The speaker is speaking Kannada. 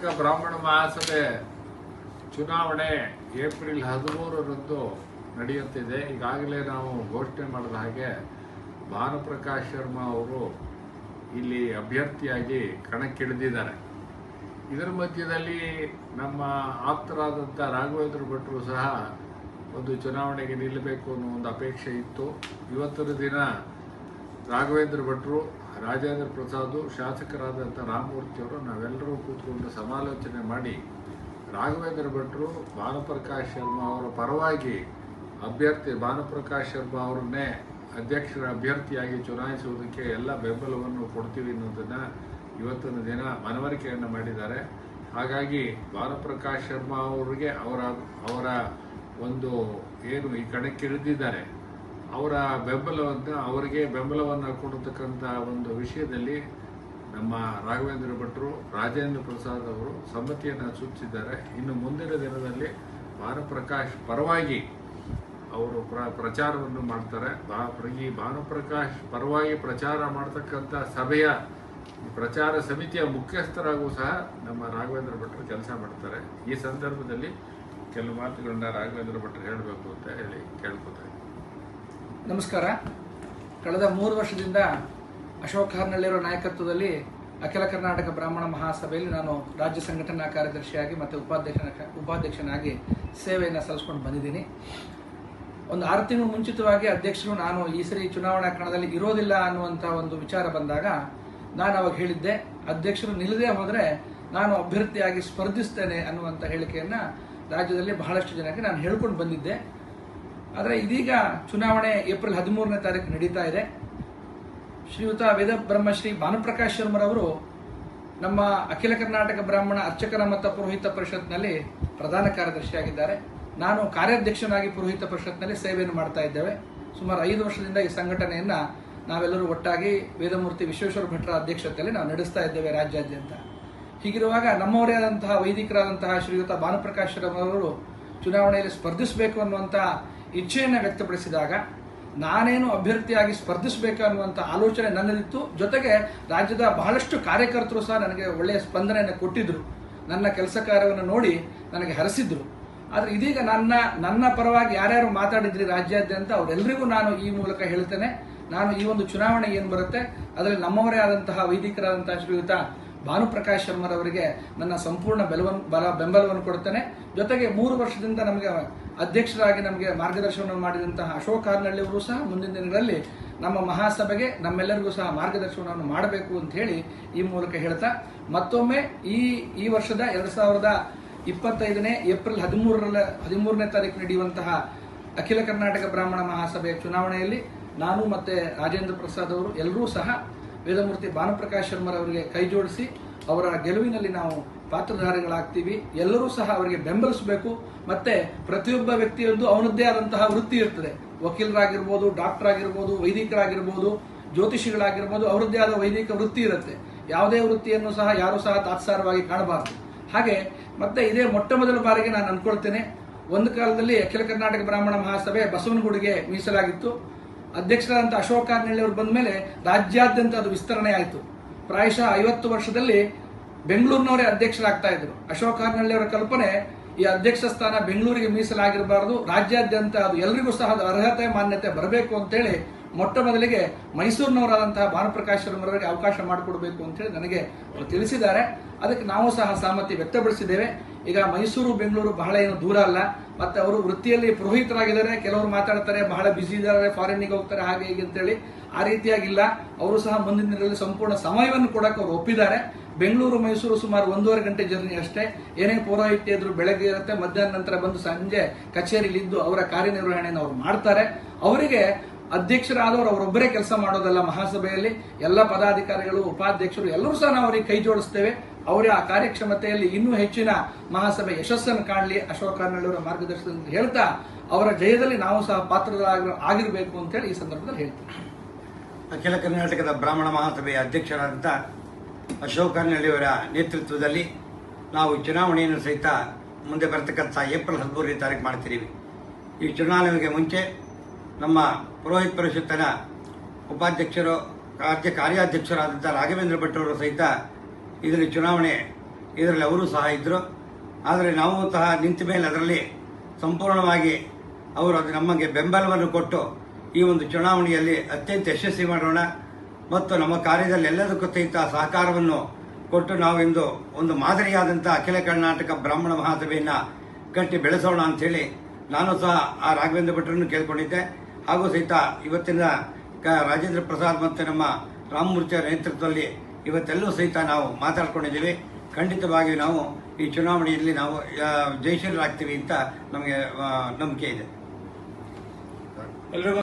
ಕರ್ನಾಟಕ ಬ್ರಾಹ್ಮಣ ಮಹಾಸಭೆ ಚುನಾವಣೆ ಏಪ್ರಿಲ್ ಹದಿಮೂರರಂದು ನಡೆಯುತ್ತಿದೆ. ಈಗಾಗಲೇ ನಾವು ಘೋಷಣೆ ಮಾಡಿದ ಹಾಗೆ ಭಾನುಪ್ರಕಾಶ್ ಶರ್ಮಾ ಅವರು ಇಲ್ಲಿ ಅಭ್ಯರ್ಥಿಯಾಗಿ ಕಣಕ್ಕಿಳಿದಿದ್ದಾರೆ. ಇದರ ಮಧ್ಯದಲ್ಲಿ ನಮ್ಮ ಆಪ್ತರಾದಂಥ ರಾಘವೇಂದ್ರ ಭಟ್ರು ಸಹ ಒಂದು ಚುನಾವಣೆಗೆ ನಿಲ್ಲಬೇಕು ಅನ್ನೋ ಒಂದು ಅಪೇಕ್ಷೆ ಇತ್ತು. ಇವತ್ತಿನ ದಿನ ರಾಘವೇಂದ್ರ ಭಟ್ರು ರಾಜೇಂದ್ರ ಪ್ರಸಾದ್ ಶಾಸಕರಾದಂಥ ರಾಮಮೂರ್ತಿಯವರು ನಾವೆಲ್ಲರೂ ಕೂತ್ಕೊಂಡು ಸಮಾಲೋಚನೆ ಮಾಡಿ ರಾಘವೇಂದ್ರ ಭಟ್ರು, ಭಾನುಪ್ರಕಾಶ್ ಶರ್ಮಾ ಅವರ ಪರವಾಗಿ ಅಭ್ಯರ್ಥಿ, ಭಾನುಪ್ರಕಾಶ್ ಶರ್ಮಾ ಅವರನ್ನೇ ಅಧ್ಯಕ್ಷರ ಅಭ್ಯರ್ಥಿಯಾಗಿ ಚುನಾಯಿಸುವುದಕ್ಕೆ ಎಲ್ಲ ಬೆಂಬಲವನ್ನು ಕೊಡ್ತೀವಿ ಅನ್ನೋದನ್ನು ಇವತ್ತಿನ ದಿನ ಮನವರಿಕೆಯನ್ನು ಮಾಡಿದ್ದಾರೆ. ಹಾಗಾಗಿ ಭಾನುಪ್ರಕಾಶ್ ಶರ್ಮಾ ಅವರಿಗೆ ಅವರ ಅವರ ಒಂದು ಏನು ಈ ಕಣಕ್ಕಿಳಿದಿದ್ದಾರೆ. ಅವರ ಬೆಂಬಲವನ್ನು ಅವರಿಗೆ ಬೆಂಬಲವನ್ನು ಕೊಡತಕ್ಕಂಥ ಒಂದು ವಿಷಯದಲ್ಲಿ ನಮ್ಮ ರಾಘವೇಂದ್ರ ಭಟ್ರು, ರಾಜೇಂದ್ರ ಪ್ರಸಾದ್ ಅವರು ಸಮ್ಮತಿಯನ್ನು ಸೂಚಿಸಿದ್ದಾರೆ. ಇನ್ನು ಮುಂದಿನ ದಿನದಲ್ಲಿ ಭಾನುಪ್ರಕಾಶ್ ಪರವಾಗಿ ಅವರು ಪ್ರ, ಪ್ರಚಾರವನ್ನು ಮಾಡ್ತಾರೆ. ಬಾ ಈ ಭಾನುಪ್ರಕಾಶ್ ಪರವಾಗಿ ಪ್ರಚಾರ ಮಾಡ್ತಕ್ಕಂಥ ಸಭೆಯ ಪ್ರಚಾರ ಸಮಿತಿಯ ಮುಖ್ಯಸ್ಥರಾಗೂ ಸಹ ನಮ್ಮ ರಾಘವೇಂದ್ರ ಭಟ್ರು ಕೆಲಸ ಮಾಡ್ತಾರೆ. ಈ ಸಂದರ್ಭದಲ್ಲಿ ಕೆಲವು ಮಾತುಗಳನ್ನ ರಾಘವೇಂದ್ರ ಭಟ್ರು ಹೇಳಬೇಕು ಅಂತ ಹೇಳಿ ಕೇಳ್ಕೊತಾ ಇದ್ದೀನಿ. ನಮಸ್ಕಾರ. ಕಳೆದ ಮೂರು ವರ್ಷದಿಂದ ಅಶೋಕ್ ಹಾರ್ನಳ್ಳಿಯವರ ನಾಯಕತ್ವದಲ್ಲಿ ಅಖಿಲ ಕರ್ನಾಟಕ ಬ್ರಾಹ್ಮಣ ಮಹಾಸಭೆಯಲ್ಲಿ ನಾನು ರಾಜ್ಯ ಸಂಘಟನಾ ಕಾರ್ಯದರ್ಶಿಯಾಗಿ ಮತ್ತು ಉಪಾಧ್ಯಕ್ಷನ ಉಪಾಧ್ಯಕ್ಷನಾಗಿ ಸೇವೆಯನ್ನು ಸಲ್ಲಿಸ್ಕೊಂಡು ಬಂದಿದ್ದೀನಿ. ಒಂದು ಆರು ತಿಂಗಳು ಮುಂಚಿತವಾಗಿ ಅಧ್ಯಕ್ಷರು ನಾನು ಈ ಸರಿ ಚುನಾವಣಾ ಕಣದಲ್ಲಿ ಇರೋದಿಲ್ಲ ಅನ್ನುವಂಥ ಒಂದು ವಿಚಾರ ಬಂದಾಗ ನಾನು ಅವಾಗ ಹೇಳಿದ್ದೆ, ಅಧ್ಯಕ್ಷರು ನಿಲ್ಲದೆ ಹೋದರೆ ನಾನು ಅಭ್ಯರ್ಥಿಯಾಗಿ ಸ್ಪರ್ಧಿಸ್ತೇನೆ ಅನ್ನುವಂಥ ಹೇಳಿಕೆಯನ್ನು ರಾಜ್ಯದಲ್ಲಿ ಬಹಳಷ್ಟು ಜನಕ್ಕೆ ನಾನು ಹೇಳ್ಕೊಂಡು ಬಂದಿದ್ದೆ. ಆದರೆ ಇದೀಗ ಚುನಾವಣೆ ಏಪ್ರಿಲ್ ಹದಿಮೂರನೇ ತಾರೀಕು ನಡೀತಾ ಇದೆ. ಶ್ರೀಯುತ ವೇದ ಬ್ರಹ್ಮಶ್ರೀ ಭಾನುಪ್ರಕಾಶ್ ಶರ್ಮರವರು ನಮ್ಮ ಅಖಿಲ ಕರ್ನಾಟಕ ಬ್ರಾಹ್ಮಣ ಅರ್ಚಕರ ಮತ್ತು ಪುರೋಹಿತ ಪರಿಷತ್ನಲ್ಲಿ ಪ್ರಧಾನ ಕಾರ್ಯದರ್ಶಿಯಾಗಿದ್ದಾರೆ. ನಾನು ಕಾರ್ಯಾಧ್ಯಕ್ಷನಾಗಿ ಪುರೋಹಿತ ಪರಿಷತ್ನಲ್ಲಿ ಸೇವೆಯನ್ನು ಮಾಡ್ತಾ ಇದ್ದೇವೆ. ಸುಮಾರು ಐದು ವರ್ಷದಿಂದ ಈ ಸಂಘಟನೆಯನ್ನ ನಾವೆಲ್ಲರೂ ಒಟ್ಟಾಗಿ ವೇದಮೂರ್ತಿ ವಿಶ್ವೇಶ್ವರ ಭಟ್ರ ಅಧ್ಯಕ್ಷತೆಯಲ್ಲಿ ನಾವು ನಡೆಸ್ತಾ ಇದ್ದೇವೆ ರಾಜ್ಯಾದ್ಯಂತ. ಹೀಗಿರುವಾಗ ನಮ್ಮವರೇ ಆದಂತಹ ವೈದಿಕರಾದಂತಹ ಶ್ರೀಯುತ ಭಾನುಪ್ರಕಾಶ್ ಶರ್ಮರವರು ಚುನಾವಣೆಯಲ್ಲಿ ಸ್ಪರ್ಧಿಸಬೇಕು ಅನ್ನುವಂಥ ಇಚ್ಛೆಯನ್ನು ವ್ಯಕ್ತಪಡಿಸಿದಾಗ ನಾನೇನು ಅಭ್ಯರ್ಥಿಯಾಗಿ ಸ್ಪರ್ಧಿಸಬೇಕು ಅನ್ನುವಂಥ ಆಲೋಚನೆ ನನ್ನಲ್ಲಿತ್ತು. ಜೊತೆಗೆ ರಾಜ್ಯದ ಬಹಳಷ್ಟು ಕಾರ್ಯಕರ್ತರು ಸಹ ನನಗೆ ಒಳ್ಳೆಯ ಸ್ಪಂದನೆಯನ್ನು ಕೊಟ್ಟಿದ್ದರು ನನ್ನ ಕೆಲಸ ಕಾರ್ಯವನ್ನು ನೋಡಿ ನನಗೆ ಹರಸಿದ್ರು. ಆದರೆ ಇದೀಗ ನನ್ನ ನನ್ನ ಪರವಾಗಿ ಯಾರ್ಯಾರು ಮಾತಾಡಿದ್ರಿ ರಾಜ್ಯಾದ್ಯಂತ ಅವರೆಲ್ಲರಿಗೂ ನಾನು ಈ ಮೂಲಕ ಹೇಳ್ತೇನೆ. ನಾನು ಈ ಒಂದು ಚುನಾವಣೆ ಏನು ಬರುತ್ತೆ? ಅದರಲ್ಲಿ ನಮ್ಮವರೇ ಆದಂತಹ ವೈದಿಕರಾದಂತಹ ಶ್ರೀಯುತ ಭಾನುಪ್ರಕಾಶ್ ಶರ್ಮರವರಿಗೆ ನನ್ನ ಸಂಪೂರ್ಣ ಬೆಲವನ್ನು ಬಲ ಬೆಂಬಲವನ್ನು ಕೊಡುತ್ತೇನೆ. ಜೊತೆಗೆ ಮೂರು ವರ್ಷದಿಂದ ನಮಗೆ ಅಧ್ಯಕ್ಷರಾಗಿ ನಮಗೆ ಮಾರ್ಗದರ್ಶನವನ್ನು ಮಾಡಿದಂತಹ ಅಶೋಕ್ ಕಾರ್ನಳ್ಳಿಯವರು ಸಹ ಮುಂದಿನ ದಿನಗಳಲ್ಲಿ ನಮ್ಮ ಮಹಾಸಭೆಗೆ ನಮ್ಮೆಲ್ಲರಿಗೂ ಸಹ ಮಾರ್ಗದರ್ಶನವನ್ನು ಮಾಡಬೇಕು ಅಂತ ಹೇಳಿ ಈ ಮೂಲಕ ಹೇಳ್ತಾ, ಮತ್ತೊಮ್ಮೆ ಈ ಈ ವರ್ಷದ ಎರಡು ಸಾವಿರದ ಇಪ್ಪತ್ತೈದನೇ ಏಪ್ರಿಲ್ ಹದಿಮೂರರ ಹದಿಮೂರನೇ ತಾರೀಕು ನಡೆಯುವಂತಹ ಅಖಿಲ ಕರ್ನಾಟಕ ಬ್ರಾಹ್ಮಣ ಮಹಾಸಭೆಯ ಚುನಾವಣೆಯಲ್ಲಿ ನಾನು ಮತ್ತೆ ರಾಜೇಂದ್ರ ಪ್ರಸಾದ್ ಅವರು ಎಲ್ಲರೂ ಸಹ ವೇದಮೂರ್ತಿ ಭಾನುಪ್ರಕಾಶ್ ಶರ್ಮರವರಿಗೆ ಕೈ ಜೋಡಿಸಿ ಅವರ ಗೆಲುವಿನಲ್ಲಿ ನಾವು ಪಾತ್ರಧಾರಿಗಳಾಗ್ತೀವಿ. ಎಲ್ಲರೂ ಸಹ ಅವರಿಗೆ ಬೆಂಬಲಿಸಬೇಕು. ಮತ್ತೆ ಪ್ರತಿಯೊಬ್ಬ ವ್ಯಕ್ತಿಯೊಂದು ಅವನದ್ದೇ ಆದಂತಹ ವೃತ್ತಿ ಇರ್ತದೆ. ವಕೀಲರಾಗಿರ್ಬೋದು ಡಾಕ್ಟರ್ ಆಗಿರ್ಬೋದು ವೈದಿಕರಾಗಿರ್ಬೋದು, ಜ್ಯೋತಿಷಿಗಳಾಗಿರ್ಬೋದು, ಅವರದ್ದೇ ಆದ ವೈದಿಕ ವೃತ್ತಿ ಇರುತ್ತೆ. ಯಾವುದೇ ವೃತ್ತಿಯನ್ನು ಸಹ ಯಾರೂ ಸಹ ತಾತ್ಸಾರವಾಗಿ ಕಾಣಬಾರದು. ಹಾಗೆ ಮತ್ತೆ ಇದೇ ಮೊಟ್ಟ ಮೊದಲ ಬಾರಿಗೆ ನಾನು ಅನ್ಕೊಳ್ತೇನೆ. ಒಂದು ಕಾಲದಲ್ಲಿ ಅಖಿಲ ಕರ್ನಾಟಕ ಬ್ರಾಹ್ಮಣ ಮಹಾಸಭೆ ಬಸವನಗುಡಿಗೆ ಮೀಸಲಾಗಿತ್ತು. ಅಧ್ಯಕ್ಷರಾದಂಥ ಅಶೋಕ ಕಾರ್ನಳ್ಳಿ ಅವರು ಬಂದ ಮೇಲೆ ರಾಜ್ಯಾದ್ಯಂತ ಅದು ವಿಸ್ತರಣೆ ಆಯಿತು. ಪ್ರಾಯಶಃ ಐವತ್ತು ವರ್ಷದಲ್ಲಿ ಬೆಂಗಳೂರಿನವರೇ ಅಧ್ಯಕ್ಷರಾಗ್ತಾ ಇದ್ರು. ಅಶೋಕ ಕಾರ್ನಳ್ಳಿ ಅವರ ಕಲ್ಪನೆ ಈ ಅಧ್ಯಕ್ಷ ಸ್ಥಾನ ಬೆಂಗಳೂರಿಗೆ ಮೀಸಲಾಗಿರಬಾರದು, ರಾಜ್ಯಾದ್ಯಂತ ಅದು ಎಲ್ರಿಗೂ ಸಹ ಅರ್ಹತೆ, ಮಾನ್ಯತೆ ಬರಬೇಕು ಅಂತೇಳಿ ಮೊಟ್ಟ ಮೊದಲಿಗೆ ಮೈಸೂರಿನವರಾದಂತಹ ಭಾನುಪ್ರಕಾಶ್ ಶರ್ಮರವರಿಗೆ ಅವಕಾಶ ಮಾಡಿಕೊಡ್ಬೇಕು ಅಂತೇಳಿ ನನಗೆ ತಿಳಿಸಿದ್ದಾರೆ. ಅದಕ್ಕೆ ನಾವು ಸಹ ಸಹಮತಿ ವ್ಯಕ್ತಪಡಿಸಿದ್ದೇವೆ. ಈಗ ಮೈಸೂರು, ಬೆಂಗಳೂರು ಬಹಳ ಏನು ದೂರ ಅಲ್ಲ. ಮತ್ತೆ ಅವರು ವೃತ್ತಿಯಲ್ಲಿ ಪುರೋಹಿತರಾಗಿದ್ದಾರೆ. ಕೆಲವರು ಮಾತಾಡ್ತಾರೆ, ಬಹಳ ಬ್ಯುಸಿ ಇದ್ದಾರೆ ಫಾರಿನ್ನಿಗೆ ಹೋಗ್ತಾರೆ, ಹಾಗೆ ಹೀಗೆ ಅಂತೇಳಿ ಆ ರೀತಿಯಾಗಿಲ್ಲ. ಅವರು ಸಹ ಮುಂದಿನ ದಿನಗಳಲ್ಲಿ ಸಂಪೂರ್ಣ ಸಮಯವನ್ನು ಕೊಡಕ್ಕೆ ಅವರು ಒಪ್ಪಿದ್ದಾರೆ. ಬೆಂಗಳೂರು, ಮೈಸೂರು ಸುಮಾರು ಒಂದೂವರೆ ಗಂಟೆ ಜರ್ನಿ ಅಷ್ಟೇ. ಏನೇ ಪೌರಾಹಿತ್ಯ ಇದ್ರು ಬೆಳಗ್ಗೆ ಇರುತ್ತೆ, ಮಧ್ಯಾಹ್ನ ನಂತರ ಬಂದು ಸಂಜೆ ಕಚೇರಿಲಿ ಇದ್ದು ಅವರ ಕಾರ್ಯನಿರ್ವಹಣೆಯನ್ನು ಅವರು ಮಾಡ್ತಾರೆ. ಅವರಿಗೆ ಅಧ್ಯಕ್ಷರಾದವರು ಅವರೊಬ್ಬರೇ ಕೆಲಸ ಮಾಡೋದಲ್ಲ ಮಹಾಸಭೆಯಲ್ಲಿ. ಎಲ್ಲ ಪದಾಧಿಕಾರಿಗಳು, ಉಪಾಧ್ಯಕ್ಷರು ಎಲ್ಲರೂ ಸಹ ನಾವು ಅವರಿಗೆ ಕೈ ಜೋಡಿಸ್ತೇವೆ. ಅವರ ಆ ಕಾರ್ಯಕ್ಷಮತೆಯಲ್ಲಿ ಇನ್ನೂ ಹೆಚ್ಚಿನ ಮಹಾಸಭೆ ಯಶಸ್ಸನ್ನು ಕಾಣಲಿ. ಅಶೋಕ ಅವರ ಮಾರ್ಗದರ್ಶನದಲ್ಲಿ ಹೇಳ್ತಾ ಅವರ ಜಯದಲ್ಲಿ ನಾವು ಸಹ ಪಾತ್ರರಾಗಿ ಆಗಿರಬೇಕು ಅಂತೇಳಿ ಈ ಸಂದರ್ಭದಲ್ಲಿ ಹೇಳ್ತೀನಿ. ಅಖಿಲ ಕರ್ನಾಟಕದ ಬ್ರಾಹ್ಮಣ ಮಹಾಸಭೆಯ ಅಧ್ಯಕ್ಷರಾದಂಥ ಅಶೋಕ ಕರ್ನಳ್ಳಿಯವರ ನೇತೃತ್ವದಲ್ಲಿ ನಾವು ಚುನಾವಣೆಯನ್ನು ಸಹಿತ ಮುಂದೆ ಬರತಕ್ಕಂಥ ಏಪ್ರಿಲ್ ಹದಿಮೂರನೇ ತಾರೀಕು ಮಾಡ್ತಿದ್ದೀವಿ. ಈ ಚುನಾವಣೆಗೆ ಮುಂಚೆ ನಮ್ಮ ಪುರೋಹಿತ್ ಪರಿಷತ್ತಿನ ಉಪಾಧ್ಯಕ್ಷರು ರಾಜ್ಯ ಕಾರ್ಯಾಧ್ಯಕ್ಷರಾದಂಥ ರಾಘವೇಂದ್ರ ಭಟ್ ಅವರು ಸಹಿತ ಇದರಲ್ಲಿ ಚುನಾವಣೆ ಇದರಲ್ಲಿ ಅವರು ಸಹ ಇದ್ದರು ಆದರೆ ನಾವು ಸಹ ನಿಂತ ಮೇಲೆ ಅದರಲ್ಲಿ ಸಂಪೂರ್ಣವಾಗಿ ಅವರು ಅದು ನಮಗೆ ಬೆಂಬಲವನ್ನು ಕೊಟ್ಟು ಈ ಒಂದು ಚುನಾವಣೆಯಲ್ಲಿ ಅತ್ಯಂತ ಯಶಸ್ವಿ ಮಾಡೋಣ ಮತ್ತು ನಮ್ಮ ಕಾರ್ಯದಲ್ಲಿ ಎಲ್ಲದಕ್ಕೂ ಸಹಿತ ಸಹಕಾರವನ್ನು ಕೊಟ್ಟು ನಾವಿಂದು ಒಂದು ಮಾದರಿಯಾದಂಥ ಅಖಿಲ ಕರ್ನಾಟಕ ಬ್ರಾಹ್ಮಣ ಮಹಾಸಭೆಯನ್ನು ಕಟ್ಟಿ ಬೆಳೆಸೋಣ ಅಂಥೇಳಿ ನಾನು ಸಹ ಆ ರಾಘವೇಂದ್ರ ಭಟ್ರನ್ನು ಕೇಳ್ಕೊಂಡಿದ್ದೆ. ಹಾಗೂ ಸಹಿತ ಇವತ್ತಿನ ರಾಜೇಂದ್ರ ಪ್ರಸಾದ್ ಮತ್ತು ನಮ್ಮ ರಾಮಮೂರ್ತಿ ನೇತೃತ್ವದಲ್ಲಿ ಇವತ್ತೆಲ್ಲೂ ಸಹಿತ ನಾವು ಮಾತಾಡ್ಕೊಂಡಿದ್ದೀವಿ. ಖಂಡಿತವಾಗಿ ನಾವು ಈ ಚುನಾವಣೆಯಲ್ಲಿ ನಾವು ಜಯಶೀಲರಾಗ್ತೀವಿ ಅಂತ ನಮಗೆ ನಂಬಿಕೆ ಇದೆ.